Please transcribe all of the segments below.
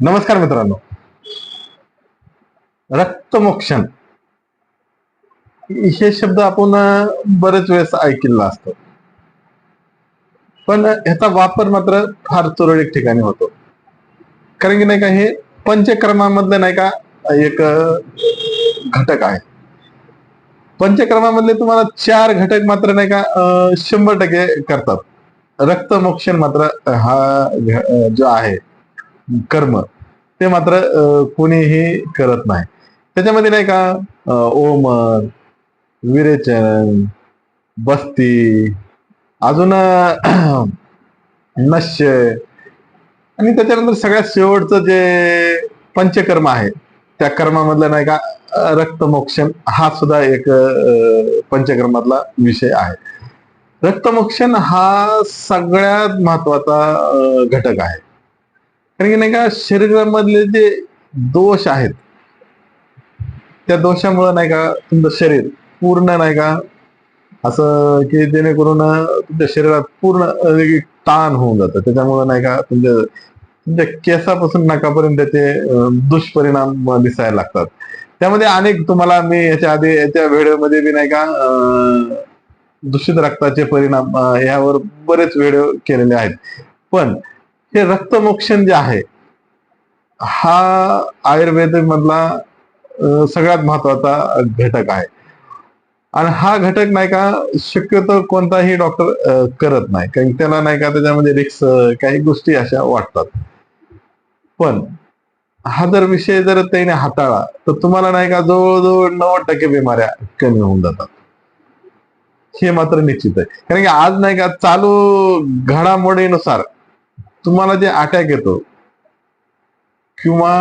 नमस्कार मित्रांनो. रक्तमोक्षण. हे शब्द आपण बरेच वेळेस ऐकलेला असतो. पण ह्याचा वापर मात्र फार तुरळक ठिकाणी होतो. कारण की नाही का हे पंचक्रमामधलं नाही का एक घटक आहे. पंचक्रमामधले तुम्हाला चार घटक मात्र नाही का शंभर टक्के करतात. रक्तमोक्षण मात्र हा जो आहे. कर्म ते मात्र कोणीही करत नाही. त्याच्यामध्ये नाही का ओमर विरेचन बस्ती अजून नश्य आणि त्याच्यानंतर सगळ्यात शेवटचं जे पंचकर्म आहे त्या कर्मामधलं नाही का रक्तमोक्षण हा सुद्धा एक पंचकर्मातला विषय आहे. रक्तमोक्षण हा सगळ्यात महत्त्वाचा घटक आहे. कारण की नाही का शरीरामधले जे दोष आहेत त्या दोषामुळे नाही का तुमचं शरीर पूर्ण नाही का असं की जेणेकरून तुमच्या शरीरात पूर्ण ताण होऊन जातं. त्याच्यामुळे नाही का तुमच्या तुमच्या केसापासून नाकापर्यंत त्याचे दुष्परिणाम दिसायला लागतात. त्यामध्ये अनेक तुम्हाला मी याच्या आधी याच्या व्हिडिओमध्ये बी नाही का दूषित रक्ताचे परिणाम यावर बरेच व्हिडिओ केलेले आहेत. पण हे रक्तमोक्षण जे आहे हा आयुर्वेद मधला सगळ्यात महत्त्वाचा घटक आहे. आणि हा घटक नाही का शक्यतो कोणताही डॉक्टर करत नाही. कारण त्याला नाही का त्याच्यामध्ये रिक्स काही गोष्टी अशा वाटतात. पण हा जर विषय जर त्याने हाताळला तर तुम्हाला नाही का जवळजवळ नव्वद टक्के बिमाऱ्या कमी होऊन जातात. हे मात्र निश्चित आहे. कारण की आज नाही का चालू घडामोडीनुसार तुम्हाला जे अटॅक येतो किंवा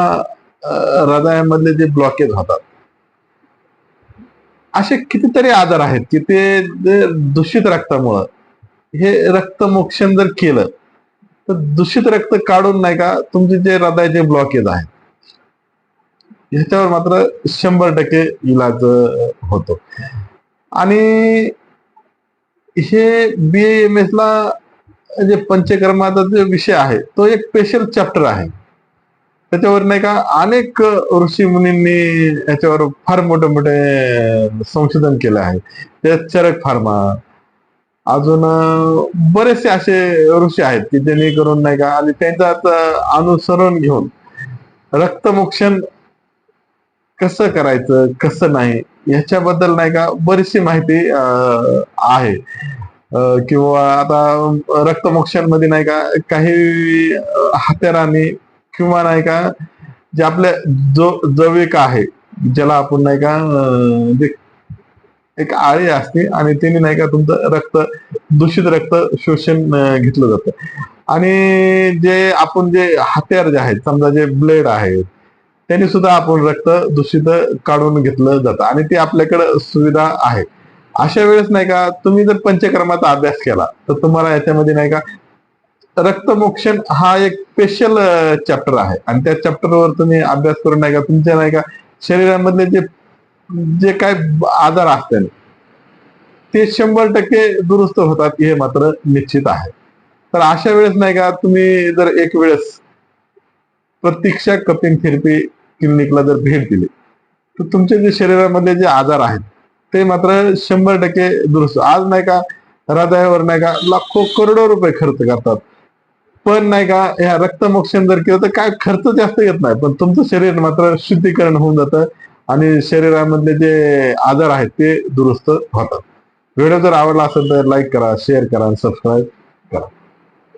हृदयामधले जे ब्लॉकेज होतात असे कितीतरी आजार आहेत की ते दूषित रक्तामुळं हे रक्तमोक्षण जर केलं तर दूषित रक्त काढून नाही का तुमचे जे हृदयाचे ब्लॉकेज आहेत ह्याच्यावर मात्र शंभर टक्के इलाज होतो. आणि हे बी एम एस ला जे पंचकर्माचा जो विषय आहे तो एक स्पेशल चॅप्टर आहे. त्याच्यावर नाही का अनेक ऋषी मुनींनी याच्यावर फार मोठे मोठे संशोधन केलं आहे. त्यात चरक फार्मा अजून बरेचसे असे ऋषी आहेत की जेणेकरून नाही का आणि त्यांच्यात अनुसरण घेऊन रक्तमोक्षण कसं करायचं कसं नाही याच्याबद्दल नाही का बरीचशी माहिती आहे. किंवा आता रक्तमोक्षांमध्ये नाही का काही हत्याराने किंवा नाही का जे आपल्या जो जवळिक आहे ज्याला आपण नाही का जे एक आळी असते आणि त्याने नाही का तुमचं रक्त दूषित रक्त शोषण घेतलं जातं. आणि जे आपण जे हत्यार जे आहेत समजा जे ब्लेड आहेत त्यांनी सुद्धा आपण रक्त दूषित काढून घेतलं जातं. आणि ते आपल्याकडे सुविधा आहे. अशा वेळेस नाही का तुम्ही जर पंचक्रमाचा अभ्यास केला तर तुम्हाला याच्यामध्ये नाही का रक्तमोक्षण हा एक स्पेशल चॅप्टर आहे. आणि त्या चॅप्टरवर तुम्ही अभ्यास करून नाही का तुमच्या नाही का शरीरामधले जे जे काय आजार असतील ते शंभर टक्के दुरुस्त होतात हे मात्र निश्चित आहे. तर अशा वेळेस नाही का तुम्ही जर एक वेळेस प्रतीक्षा कपिंग थेरपी क्लिनिकला जर भेट दिली तर तुमचे जे शरीरामधले जे आजार आहेत ते मात्र शंभर टक्के दुरुस्त. आज नाही का हृदयावर नाही का लाखो करोडो रुपये खर्च करतात. पण नाही का ह्या रक्तमोक्षण जर केलं तर काय खर्च जास्त येत नाही. पण तुमचं शरीर मात्र शुद्धीकरण होऊन जातं आणि शरीरामधले जे आजार आहेत ते दुरुस्त होतात. व्हिडिओ जर आवडला असेल तर लाईक करा शेअर करा सबस्क्राईब.